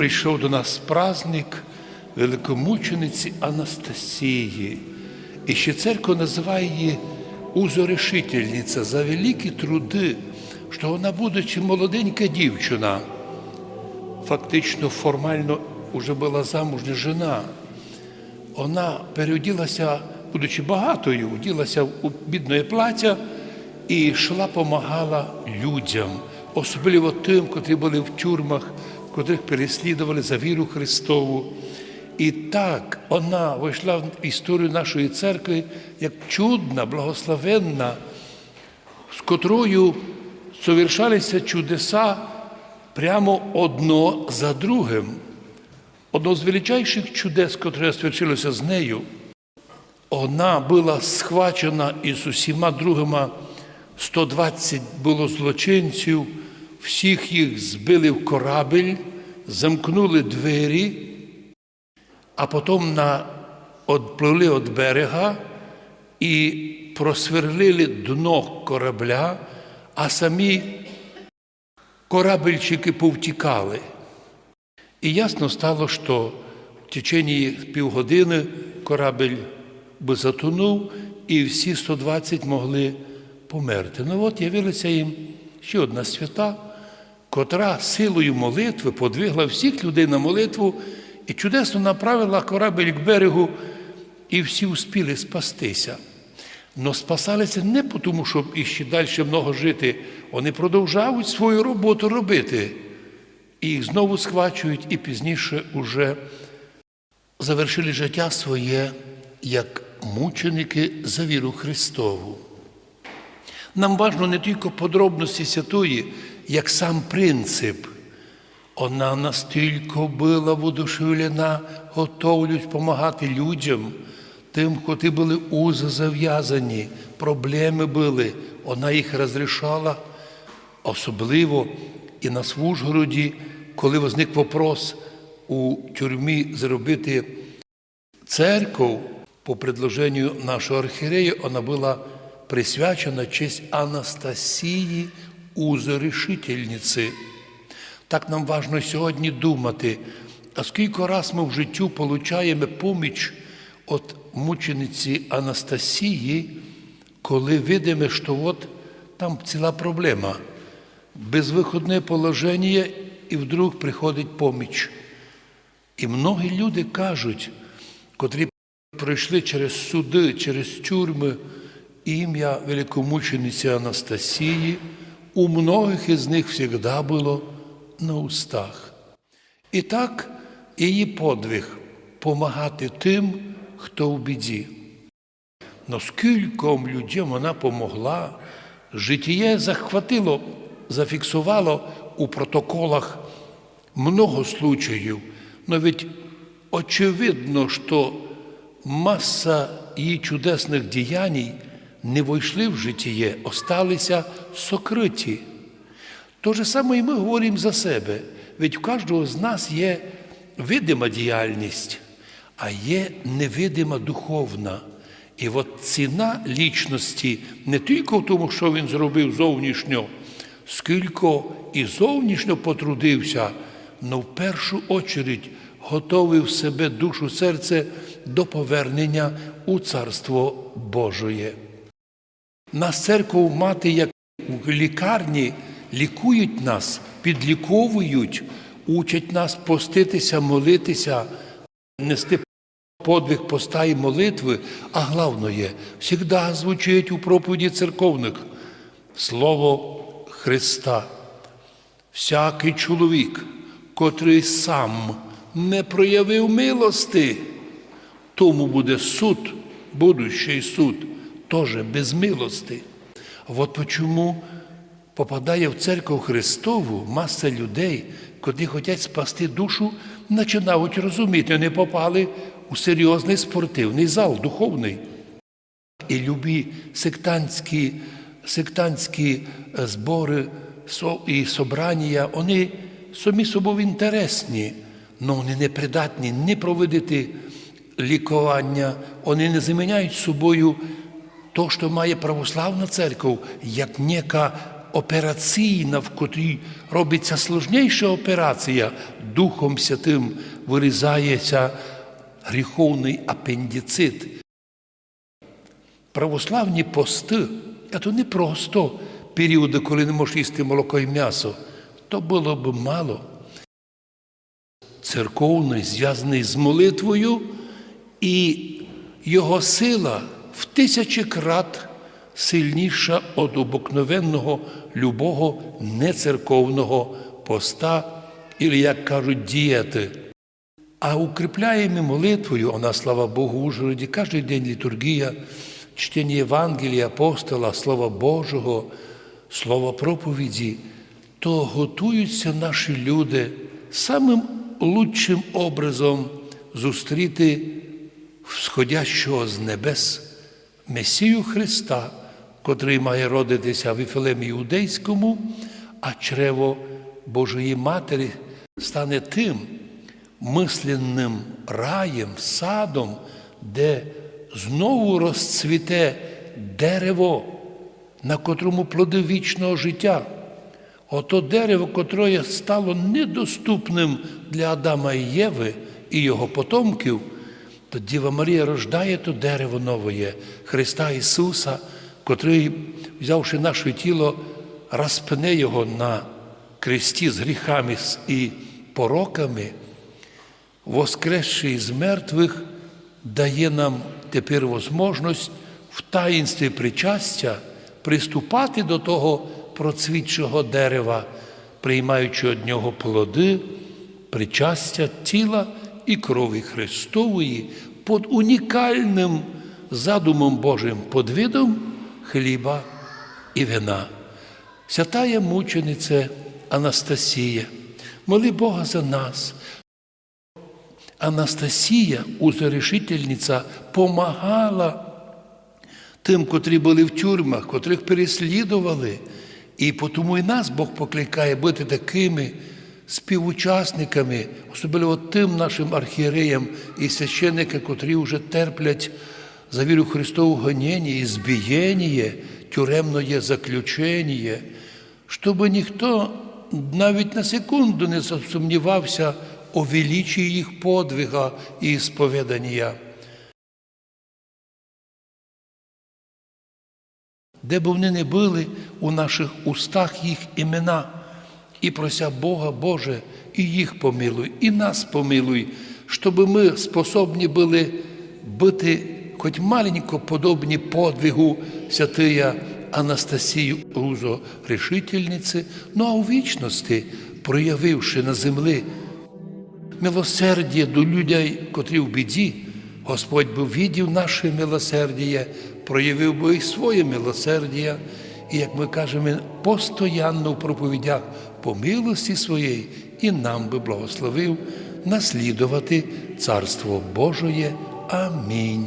прийшов до нас праздник великомучениці Анастасії. І ще церква називає її узорешительниця за великі труди, що вона, будучи молоденька дівчина, фактично формально вже була замужня жена. Вона переоділася, будучи багатою, вділася у бідне плаття і йшла, помагала людям, особливо тим, котрі були в тюрмах, котрих переслідували за віру Христову. І так вона вийшла в історію нашої церкви як чудна, благословенна, з котрою совершалися чудеса прямо одно за другим. Одно з величайших чудес, котре свершилося з нею, вона була схвачена із усіма другими 120 було злочинців, всіх їх збили в корабель, замкнули двері, а потім на, відпливли від берега і просверлили дно корабля, а самі корабельчики повтікали. І ясно стало, що в течение півгодини корабель би затонув, і всі 120 могли померти. Ну от явилася їм ще одна свята, котра силою молитви подвигла всіх людей на молитву і чудесно направила корабель к берегу, і всі успіли спастися. Но спасалися не тому, щоб іще далі много жити. Вони продовжують свою роботу робити. І їх знову схвачують, і пізніше уже завершили життя своє як мученики за віру Христову. Нам важно не тільки подробності святої, як сам принцип. Вона настільки була воодушевлена, готовлюсь допомагати людям, тим, котрі були узи зав'язані, проблеми були, вона їх розрішала, особливо і на Свужгороді, коли возник вопрос у тюрмі зробити церкву, по предложенню нашого архірея, вона була присвячена честь Анастасії узорішительниці. Так нам важно сьогодні думати, а скільки раз ми в життю получаємо поміч від мучениці Анастасії, коли видимо, що от там ціла проблема, безвиходне положення, і вдруг приходить поміч. І многі люди кажуть, котрі пройшли через суди, через тюрми, ім'я великомучениці Анастасії, у многих із них завжди було на устах. І так її подвиг помагати тим, хто в біді. Но скільком людям вона помогла, життя захватило, зафіксувало у протоколах много случаїв, но ведь очевидно, що маса її чудесних діянь не войшли в житіє, осталися сокриті. То же саме і ми говоримо за себе. Ведь у кожного з нас є видима діяльність, а є невидима духовна. І от ціна лічності не тільки в тому, що він зробив зовнішньо, скільки і зовнішньо потрудився, але в першу очередь готовив себе душу серце до повернення у Царство Божоє. Нас церкву мати, як у лікарні, лікують нас, підліковують, учать нас поститися, молитися, нести подвиг поста і молитви, а головне, завжди звучить у проповіді церковних Слово Христа. Всякий чоловік, котрий сам не проявив милости, тому буде суд, будущий суд, теж без милости. От почому попадає в церкву Христову маса людей, котрі хочуть спасти душу, починають розуміти, не попали у серйозний спортивний зал, духовний. І любі сектантські, сектантські збори і собрання, вони самі собою інтересні, але вони не придатні не проводити лікування, вони не заміняють собою то, що має православна церква, як нека операційна, в котрій робиться сложніша операція, Духом Святим вирізається гріховний апендицит. Православні пости це не просто періоди, коли не можеш їсти молоко і м'ясо. То було б мало. Церковний, зв'язаний з молитвою, і його сила в тисячі крат сильніша від обикновенного любого нецерковного поста, і, як кажуть, дієти. А укріпляємо молитвою, вона, слава Богу, в Ужгороді, кожен день літургія, чтення Євангелія, апостола, Слова Божого, Слова проповіді, то готуються наші люди самим лучшим образом зустріти всходящого з небес Месію Христа, котрий має родитися в Іфилемі Іудейському, а чрево Божої Матері стане тим мисленним раєм, садом, де знову розцвіте дерево, на котрому плоди вічного життя. Ото дерево, котре стало недоступним для Адама і Єви і його потомків, то Діва Марія рождає то дерево нове, Христа Ісуса, котрий, взявши наше тіло, розпине його на кресті з гріхами і пороками, воскресший з мертвих, дає нам тепер можливість в таїнстві причастя приступати до того процвітчого дерева, приймаючи від нього плоди, причастя тіла і крові Христової під унікальним задумом Божим, під видом хліба і вина. Святая мучениця Анастасія, моли Бога за нас. Анастасія, узорішительниця, помагала тим, котрі були в тюрмах, котрих переслідували. І тому і нас Бог покликає бути такими співучасниками, особливо тим нашим архієреям і священникам, котрі вже терплять за віру Христову гоніння і збієння, тюремне заключення, щоб ніхто навіть на секунду не засумнівався у величі їх подвига і сповідання. Де б вони не були у наших устах їх імена, і прося Бога, Боже, і їх помилуй, і нас помилуй, щоб ми способні були бути хоч маленько подобні подвигу святия Анастасію Рузо Решительниці, ну а у вічності, проявивши на землі милосердя до людей, котрі в біді, Господь би віддів наше милосердя, проявив би і своє милосердя, і, як ми кажемо, постоянно в проповідях по милості своєї і нам би благословив наслідувати Царство Божоє. Амінь.